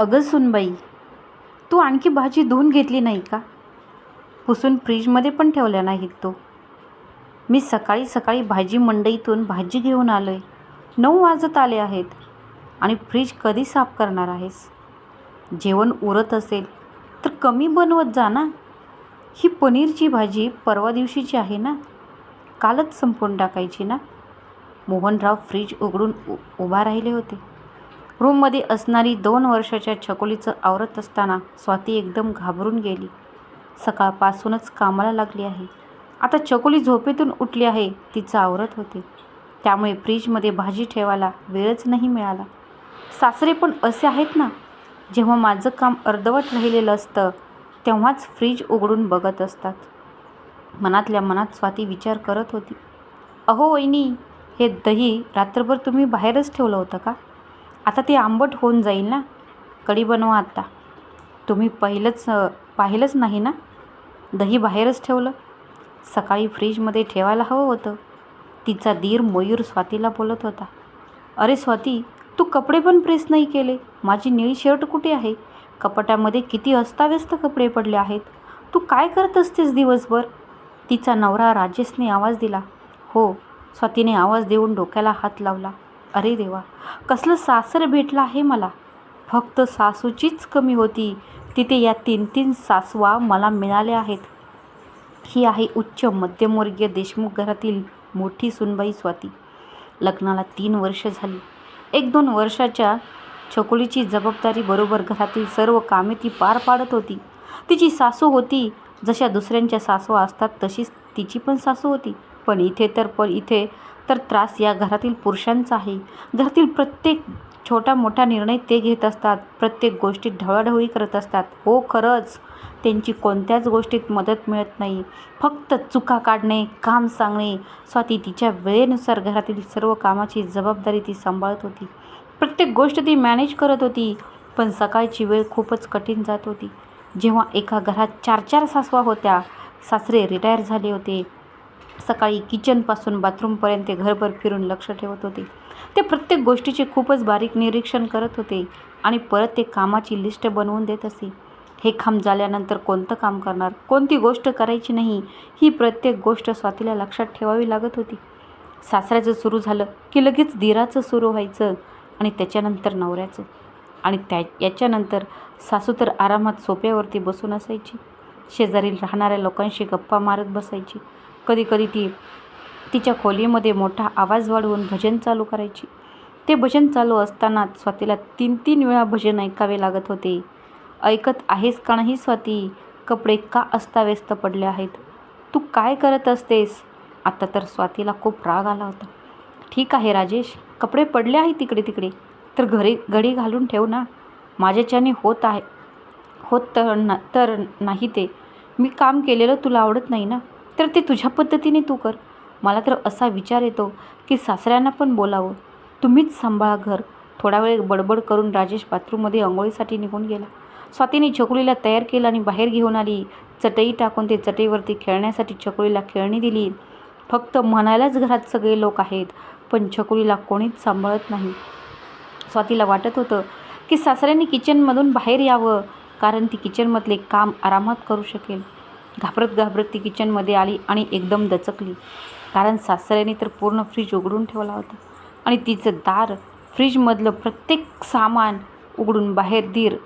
अगं सुनबाई तू आणखी भाजी धुवून घेतली नाही का? पुसून फ्रीजमध्ये पण ठेवल्या नाहीत तो. मी सकाळी सकाळी भाजी मंडईतून भाजी घेऊन आलो आहे नऊ वाजत आले आहेत आणि फ्रीज कधी साफ करणार आहेस? जेवण उरत असेल तर कमी बनवत जा ना. ही पनीरची भाजी परवा दिवशीची आहे ना? कालच संपवून टाकायची ना? मोहनराव फ्रीज उघडून उ उभा राहिले होते. रूममध्ये असणारी दोन वर्षाच्या छकोलीचं आवरत असताना स्वाती एकदम घाबरून गेली. सकाळपासूनच कामाला लागली आहे. आता छकोली झोपेतून उठली आहे तिचं आवरत होते. त्यामुळे फ्रीजमध्ये भाजी ठेवायला वेळच नाही मिळाला. सासरे पण असे आहेत ना? जेव्हा माझं काम अर्धवट राहिलेलं असतं तेव्हाच फ्रीज उघडून बघत असतात. मनातल्या मनात स्वाती विचार करत होती. अहो वहिनी हे दही रात्रभर तुम्ही बाहेरच ठेवलं होतं का? आता ते आंबट होऊन जाईल ना? कढी बनवा आता. तुम्ही पहिलंच पाहिलंच नाही ना? दही बाहेरच ठेवलं. सकाळी फ्रीजमध्ये ठेवायला हवं होतं. तिचा दीर मयूर स्वातीला बोलत होता. अरे स्वाती तू कपडे पण प्रेस नाही केले. माझी निळी शर्ट कुठे आहे? कपाटामध्ये किती अस्ताव्यस्त कपडे पडले आहेत. तू काय करत असतेस दिवसभर? तिचा नवरा राजेशने आवाज दिला. हो स्वातीने आवाज देऊन डोक्याला हात लावला. अरे देवा कसलं सासर भेटलं आहे मला? फक्त सासूचीच कमी होती. तिथे या तीन तीन सासवा मला मिळाल्या आहेत. ही आहे उच्च मध्यमवर्गीय देशमुख घरातील मोठी सुनबाई स्वाती. लग्नाला तीन वर्ष झाली. एक दोन वर्षाच्या छकुलीची जबाबदारी बरोबर घरातील सर्व कामे ती पार पाडत होती. तिची सासू होती. जशा दुसऱ्यांच्या सासवा असतात तशीच तिची पण सासू होती. पण इथे तर पण इथे तर त्रास या घरातील पुरुषांचा आहे घरातील प्रत्येक छोटा मोठा निर्णय ते घेत असतात. प्रत्येक गोष्टीत ढवळाढवळी करत असतात. हो खरंच. त्यांची कोणत्याच गोष्टीत मदत मिळत नाही. फक्त चुका काढणे काम सांगणे. स्वाती तिच्या वेळेनुसार घरातील सर्व कामाची जबाबदारी ती सांभाळत होती. प्रत्येक गोष्ट ती मॅनेज करत होती पण सकाळची वेळ खूपच कठीण जात होती. जेव्हा एका घरात चार चार सासवा होत्या सासरे रिटायर झाले होते. सकाळी किचनपासून बाथरूमपर्यंत ते घरभर फिरून लक्ष ठेवत होते. ते प्रत्येक गोष्टीचे खूपच बारीक निरीक्षण करत होते आणि परत ते कामाची लिस्ट बनवून देत असे. हे काम झाल्यानंतर कोणतं काम करणार? कोणती गोष्ट करायची नाही? ही प्रत्येक गोष्ट स्वातीला लक्षात ठेवावी लागत होती. सासऱ्याचं सुरू झालं की लगेच दिराचं सुरू व्हायचं आणि त्याच्यानंतर नवऱ्याचं. आणि त्या याच्यानंतर सासू तर आरामात सोप्यावरती बसून असायची. शेजारी राहणाऱ्या लोकांशी गप्पा मारत बसायची. कधीकधी ती तिच्या खोलीमध्ये मोठा आवाज वाढवून भजन चालू करायची. ते भजन चालू असताना स्वातीला तीन तीन वेळा भजन ऐकावे लागत होते. ऐकत आहेस का नाही स्वाती? कपडे का अस्ताव्यस्त पडले आहेत? तू काय करत असतेस? आता तर स्वातीला खूप राग आला होता. ठीक आहे राजेश कपडे पडले आहे तिकडे तिकडे तर घरी घडी घालून ठेव ना. माझ्याच्याने होत आहे होत तर ना तर नाही ते. मी काम केलेलं तुला आवडत नाही ना? तर ते तुझ्या पद्धतीने तू कर. मला तर असा विचार येतो की सासऱ्यांना पण बोलावं. तुम्हीच सांभाळा घर. थोडा वेळ बडबड करून राजेश बाथरूममध्ये आंघोळीसाठी निघून गेला. स्वातीने छकुलीला तयार केलं आणि बाहेर घेऊन आली. चटई टाकून ते चटईवरती खेळण्यासाठी छकुलीला खेळणी दिली. फक्त म्हणायलाच घरात सगळे लोक आहेत पण छकुलीला कोणीच सांभाळत नाही. स्वातीला वाटत होतं की सासऱ्यांनी किचनमधून बाहेर यावं कारण ती किचनमधले काम आरामात करू शकेल. घाबरत घाबरत ती किचनमध्ये आली आणि एकदम दचकली. कारण सासऱ्याने तर पूर्ण फ्रीज उघडून ठेवला होता. आणि तिचं दार फ्रीजमधलं प्रत्येक सामान उघडून बाहेर दीर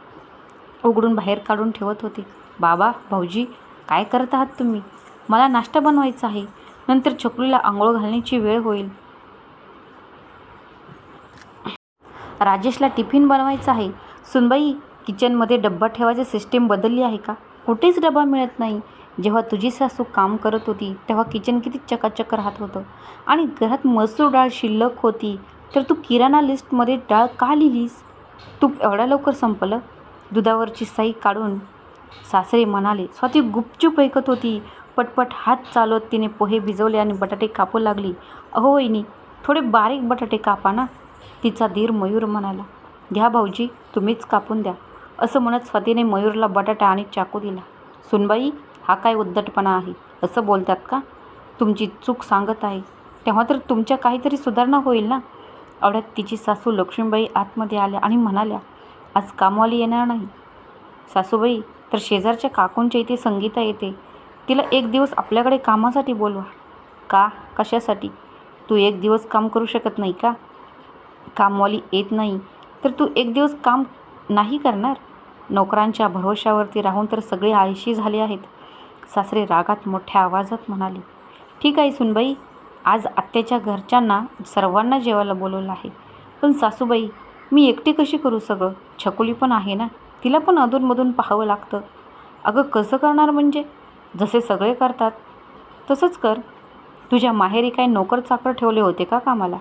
उघडून बाहेर काढून ठेवत होते. बाबा भाऊजी काय करत आहात तुम्ही? मला नाश्ता बनवायचा आहे. नंतर छकलीला आंघोळ घालण्याची वेळ होईल. राजेशला टिफिन बनवायचा आहे. सुनबाई किचनमध्ये डब्बा ठेवायची सिस्टीम बदलली आहे का? कुठेच डबा मिळत नाही. जेव्हा तुझी सासू काम करत होती तेव्हा किचन किती चकाचक राहत होतं. आणि घरात मसूर डाळ शिल्लक होती तर तू किराणा लिस्टमध्ये डाळ का लिहिलीस? तूप एवढ्या लवकर संपलं? दुधावरची साई काढून सासरे म्हणाले स्वाती गुपचूप ऐकत होती. पटपट हात चालवत तिने पोहे भिजवले आणि बटाटे कापू लागली. अहो वहिनी थोडे बारीक बटाटे कापा ना तिचा धीर मयूर म्हणाला. घ्या भाऊजी तुम्हीच कापून द्या. असं म्हणत स्वातीने मयूरला बटाटा आणि चाकू दिला. सुनबाई हा काय उद्धटपणा आहे? असं बोलतात का? तुमची चूक सांगत आहे. तेव्हा तर तुमच्या काहीतरी सुधारणा होईल ना? एवढ्यात तिची सासू लक्ष्मीबाई आतमध्ये आल्या आणि म्हणाल्या आज कामवाली येणार नाही. सासूबाई तर शेजारच्या काकूंच्या इथे संगीता येते. तिला एक दिवस आपल्याकडे कामासाठी बोलवा. का? कशासाठी? तू एक दिवस काम करू शकत नाही का? कामवाली येत नाही. तर तू एक दिवस काम नाही करणार? नोकरांच्या भरवशावरती राहून तर सगळे आळशी झाले आहेत. सासरे रागात मोठ्या आवाजात म्हणाले ठीक आहे सुनबाई आज आत्याच्या घरच्यांना सर्वांना जेवायला बोलवलं आहे. पण सासूबाई मी एकटी कशी करू सगळं? छकुली पण आहे ना? तिला पण अधूनमधून पाहावं लागतं. अगं कसं करणार म्हणजे? जसे सगळे करतात तसंच कर. तुझ्या माहेरी काही नोकर चाकर ठेवले होते का कामाला?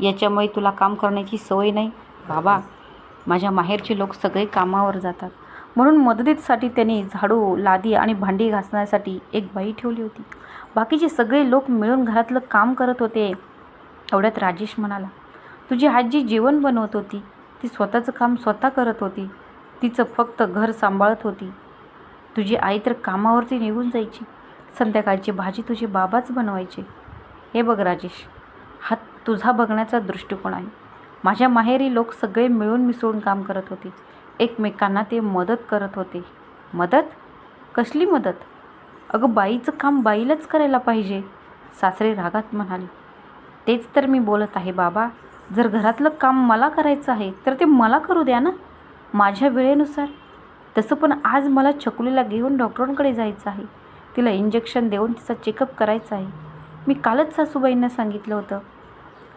याच्यामुळे तुला काम करण्याची सवय नाही. बाबा माझ्या माहेरचे लोक सगळे कामावर जातात. म्हणून मदतीसाठी त्यांनी झाडू लादी आणि भांडी घासण्यासाठी एक बाई ठेवली होती. बाकीचे सगळे लोक मिळून घरातलं काम करत होते. एवढ्यात राजेश म्हणाला तुझी आजी जेवण बनवत होती. ती स्वतःचं काम स्वतः करत होती. तिचं फक्त घर सांभाळत होती. तुझी आई तर कामावरती निघून जायची. संध्याकाळची भाजी तुझे बाबाच बनवायचे. हे बघ राजेश हा तुझा बघण्याचा दृष्टिकोन आहे. माझ्या माहेरी लोक सगळे मिळून मिसळून काम करत होते. एकमेकांना ते मदत करत होते. मदत? कसली मदत? अगं बाईचं काम बाईलाच करायला पाहिजे सासरे रागात म्हणाले. तेच तर मी बोलत आहे बाबा जर घरातलं काम मला करायचं आहे तर ते मला करू द्या ना. माझ्या वेळेनुसार. तसं पण आज मला छकुलीला घेऊन डॉक्टरांकडे जायचं आहे. तिला इंजेक्शन देऊन तिचा चेकअप करायचा आहे. मी कालच सासूबाईंना सांगितलं होतं.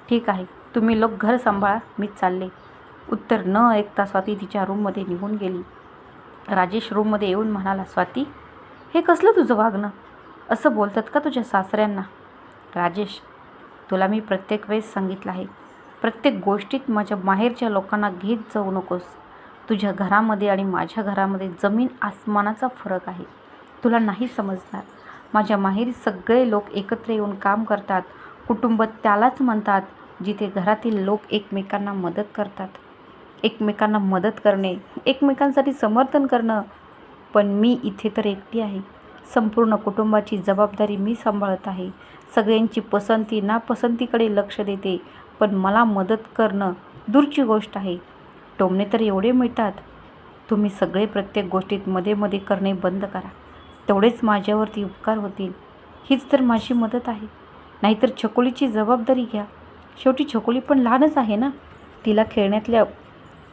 ठीक आहे. तुम्ही लोक घर सांभाळा मी चालले. उत्तर न ऐकता स्वाती तिच्या रूममध्ये निघून गेली. राजेश रूममध्ये येऊन म्हणाला स्वाती हे कसलं तुझं वागणं? असं बोलतात का तुझ्या सासऱ्यांना? राजेश तुला मी प्रत्येक वेळेस सांगितलं आहे. प्रत्येक गोष्टीत माझ्या माहेरच्या लोकांना घेत जाऊ नकोस. तुझ्या घरामध्ये आणि माझ्या घरामध्ये जमीन आसमानाचा फरक आहे. तुला नाही समजणार. माझ्या माहेरी सगळे लोक एकत्र येऊन काम करतात. कुटुंब त्यालाच म्हणतात. जिथे घरातील लोक एकमेकांना मदत करतात. एकमेकांना मदत करणे एकमेकांसाठी समर्थन करणं. पण मी इथे तर एकटी आहे. संपूर्ण कुटुंबाची जबाबदारी मी सांभाळत आहे. सगळ्यांची पसंती नापसंतीकडे लक्ष देते. पण मला मदत करणं दूरची गोष्ट आहे. टोमणे तर एवढे मिळतात. तुम्ही सगळे प्रत्येक गोष्टीत मध्ये मध्ये करणे बंद करा. तेवढेच माझ्यावरती उपकार होतील. हीच तर माझी मदत आहे. नाहीतर छकोलीची जबाबदारी घ्या. शेवटी छकोली पण लहानच आहे ना? तिला खेळण्यातल्या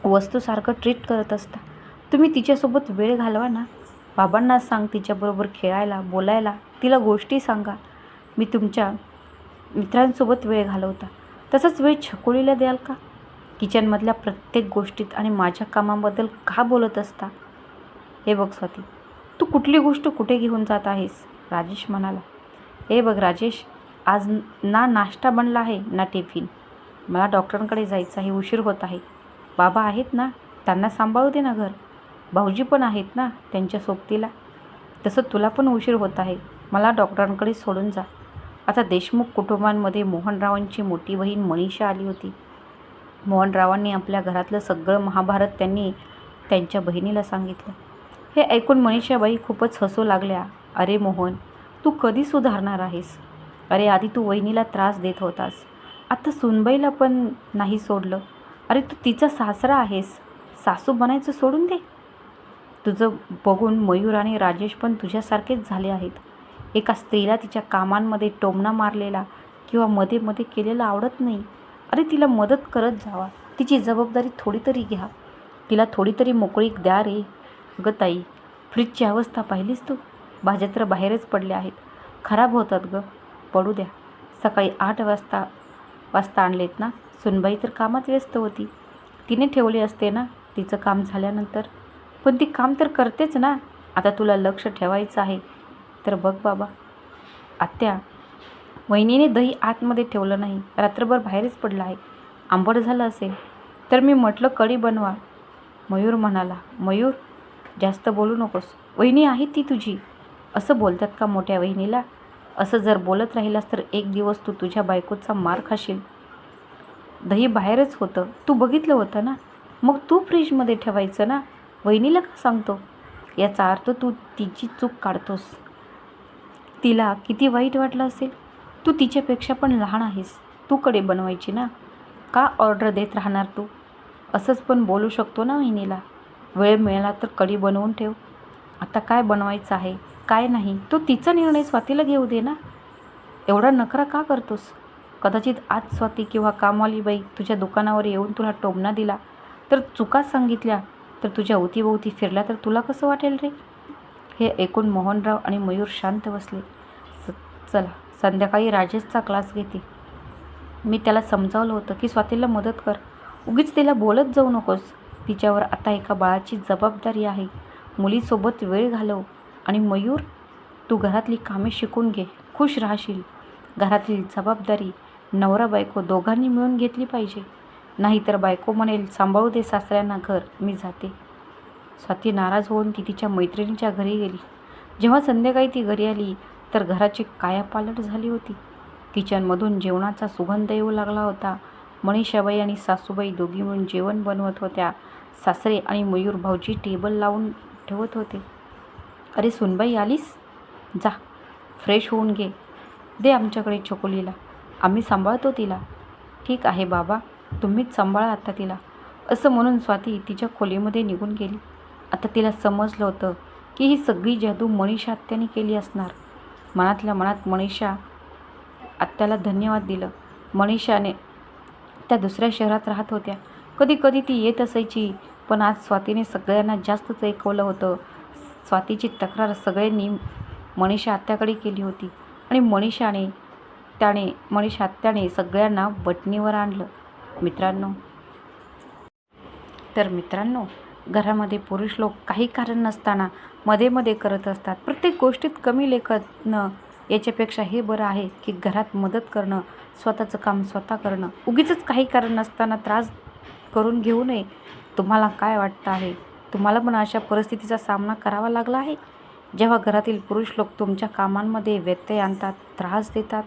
वस्तूसारखं ट्रीट करत असता. तुम्ही तिच्यासोबत वेळ घालवा ना. बाबांना सांग तिच्याबरोबर खेळायला बोलायला. तिला गोष्टी सांगा. मी तुमच्या मित्रांसोबत वेळ घालवता. तसंच वेळ छकोलीला द्याल का? किचनमधल्या प्रत्येक गोष्टीत आणि माझ्या कामाबद्दल का बोलत असता? हे बघ स्वाती तू कुठली गोष्ट कुठे घेऊन जात आहेस? राजेश म्हणाला. हे बघ राजेश आज ना नाश्ता बनला आहे ना टिफिन. मला डॉक्टरांकडे जायचं आहे उशीर होत आहे. बाबा आहेत ना त्यांना सांभाळू दे ना घर. भाऊजी पण आहेत ना त्यांच्या सोबतीला. तसं तुला पण उशीर होत आहे. मला डॉक्टरांकडे सोडून जा. आता देशमुख कुटुंबांमध्ये मोहनरावांची मोठी बहीण मनीषा आली होती. मोहनरावांनी आपल्या घरातलं सगळं महाभारत त्यांनी त्यांच्या बहिणीला सांगितलं. हे ऐकून मनीषाबाई खूपच हसू लागल्या. अरे मोहन तू कधी सुधारणार आहेस? अरे आधी तू वहिनीला त्रास देत होतास. आता सुनबाईला पण नाही सोडलं. अरे तू तिचा सासरा आहेस. सासू बनायचं सोडून दे. तुझं बघून मयूर आणि राजेश पण तुझ्यासारखेच झाले आहेत. एका स्त्रीला तिच्या कामांमध्ये टोमणा मारलेला किंवा मध्ये मध्ये केलेला आवडत नाही. अरे तिला मदत करत जावा. तिची जबाबदारी थोडी तरी घ्या. तिला थोडी तरी मोकळीक द्या रे. गं ताई फ्रीजची अवस्था पाहिलीस तू? भाज्या तर बाहेरच पडल्या आहेत. खराब होतात गं. पडू द्या. सकाळी आठ वाजता वाजता आणलेत ना? सुनबाई तर कामात व्यस्त होती. तिने ठेवले असते ना? तिचं काम झाल्यानंतर. पण ती काम तर करतेच ना? आता तुला लक्ष ठेवायचं आहे. तर बघ बाबा. आत्या वहिनीने दही आतमध्ये ठेवलं नाही. रात्रभर बाहेरच पडलं आहे. आंबट झालं असेल. तर मी म्हटलं कढी बनवा. मयूर म्हणाला मयूर जास्त बोलू नकोस. वहिनी आहे ती तुझी. असं बोलतात का मोठ्या वहिनीला? असं जर बोलत राहिलास तर एक दिवस तू तुझ्या बायकोचा मार खाशील. दही बाहेरच होतं. तू बघितलं होतं ना? मग तू फ्रीजमध्ये ठेवायचं ना? वहिनीला का सांगतो? याचा अर्थ तू तिची चूक काढतोस. तिला किती वाईट वाटलं असेल. तू तिच्यापेक्षा पण लहान आहेस. तूकडे बनवायची ना? का ऑर्डर देत राहणार तू? असंच पण बोलू शकतो ना वहिनीला. वेळ मिळाला तर कढी बनवून ठेव. आता काय बनवायचं आहे? काय नाही. तो तिचा निर्णय स्वातीला घेऊ दे ना. एवढा नखरा का करतोस? कदाचित आज स्वाती किंवा कामवाली बाई तुझ्या दुकानावर येऊन तुला टोमणा दिला तर चुका सांगितल्या तर तुझ्या अवतीभोवती फिरल्या तर तुला कसं वाटेल रे? हे ऐकून मोहनराव आणि मयूर शांत बसले. स चला संध्याकाळी राजेशचा क्लास घेते. मी त्याला समजावलं होतं की स्वातीला मदत कर. उगीच तिला बोलत जाऊ नकोस. तिच्यावर आता एका बाळाची जबाबदारी आहे. मुलीसोबत वेळ घालव. आणि मयूर तू घरातली कामे शिकून घे खुश राहशील. घरातली जबाबदारी नवरा बायको दोघांनी मिळून घेतली पाहिजे. नाहीतर बायको म्हणेल सांभाळू दे सासऱ्यांना घर मी जाते. स्वाती नाराज होऊन ती तिच्या मैत्रिणीच्या घरी गेली. जेव्हा संध्याकाळी ती घरी आली तर घराची कायापालट झाली होती. किचनमधून जेवणाचा सुगंध येऊ लागला होता. मनीषाबाई आणि सासूबाई दोघी मिळून जेवण बनवत होत्या. सासरे आणि मयूर भाऊजी टेबल लावून ठेवत होते. अरे सुनबाई आलीस? जा फ्रेश होऊन घे. दे आमच्याकडे चकोलीला. आम्ही सांभाळतो तिला. ठीक आहे बाबा तुम्हीच सांभाळा आता तिला. असं म्हणून स्वाती तिच्या खोलीमध्ये निघून गेली. आता तिला समजलं होतं की ही सगळी जादू मनीषा आत्याने केली असणार. मनातल्या मनात मनीषा आत्याला धन्यवाद दिलं. मनीषाने त्या दुसऱ्या शहरात राहत होत्या. कधी कधी ती येत असायची पण आज स्वातीने सगळ्यांना जास्तच ऐकवलं होतं. स्वातीची तक्रार सगळ्यांनी मनीषा आत्याकडे केली होती. आणि मनीषाने त्याने मनीषा आत्याने सगळ्यांना बटणीवर आणलं. मित्रांनो तर मित्रांनो घरामध्ये पुरुष लोक काही कारण नसताना मध्ये मध्ये करत असतात. प्रत्येक गोष्टीत कमी लेखणं याच्यापेक्षा हे बरं आहे की घरात मदत करणं स्वतःचं काम स्वतः करणं. उगीचच काही कारण नसताना त्रास करून घेऊ नये. तुम्हाला काय वाटतं आहे? तुम्हाला पण अशा परिस्थितीचा सामना करावा लागला आहे? जेव्हा घरातील पुरुष लोक तुमच्या कामांमध्ये व्यत्यय आणतात त्रास देतात